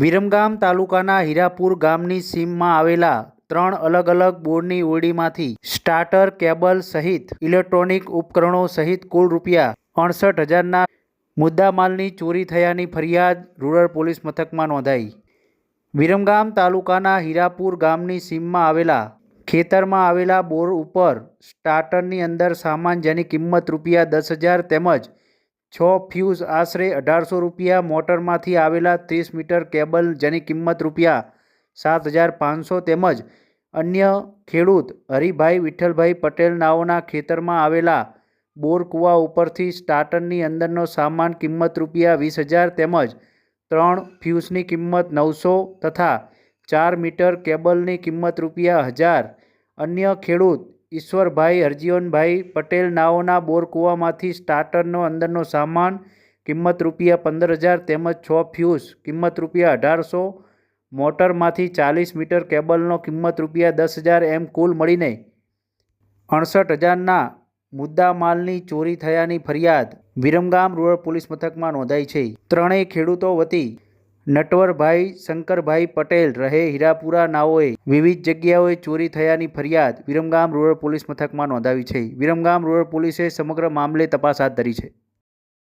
વિરમગામ તાલુકાના હીરાપુર ગામની સીમમાં આવેલા ત્રણ અલગ અલગ બોર્ડની ઓરડીમાંથી સ્ટાર્ટર કેબલ સહિત ઇલેક્ટ્રોનિક ઉપકરણો સહિત કુલ રૂપિયા અડસઠ હજારના મુદ્દામાલની ચોરી થયાની ફરિયાદ રૂરલ પોલીસ મથકમાં નોંધાઈ. વિરમગામ તાલુકાના હીરાપુર ગામની સીમમાં આવેલા ખેતરમાં આવેલા બોર ઉપર સ્ટાર્ટરની અંદર સામાન જેની કિંમત રૂપિયા દસ હજાર તેમજ છ ફ્યુઝ આશરે અઢારસો રૂપિયા, મોટરમાંથી આવેલા ત્રીસ મીટર કેબલ જેની કિંમત રૂપિયા સાત હજાર પાંચસો તેમજ અન્ય ખેડૂત હરિભાઈ વિઠ્ઠલભાઈ પટેલ નાઓના ખેતરમાં આવેલા બોરકુવા ઉપરથી સ્ટાર્ટરની અંદરનો સામાન કિંમત રૂપિયા વીસ હજાર તેમજ ત્રણ ફ્યુઝની કિંમત નવસો તથા ચાર મીટર કેબલની કિંમત રૂપિયા હજાર. અન્ય ખેડૂત ઈશ્વરભાઈ, હરજીવનભાઈ પટેલ નાઓના બોરકુવામાંથી સ્ટાર્ટરનો અંદરનો સામાન, કિંમત રૂપિયા પંદર હજાર તેમજ છ ફ્યુઝ, કિંમત રૂપિયા અઢારસો, મોટરમાંથી ચાલીસ મીટર કેબલનો કિંમત રૂપિયા દસ હજાર એમ કુલ મળીને અડસઠ હજારના મુદ્દા માલની ચોરી થયાની ફરિયાદ વિરમગામ રૂરલ પોલીસ મથકમાં નોંધાઈ છે. ત્રણેય ખેડૂતો વતી નટવરભાઈ શંકરભાઈ પટેલ રહે હીરાપુરા નાઓએ. વિવિધ જગ્યાઓએ ચોરી થયાની ફરિયાદ વિરમગામ રૂરલ પોલીસ મથકમાં નોંધાવી છે. વિરમગામ રૂરલ પોલીસે સમગ્ર મામલે તપાસ હાથ ધરી છે.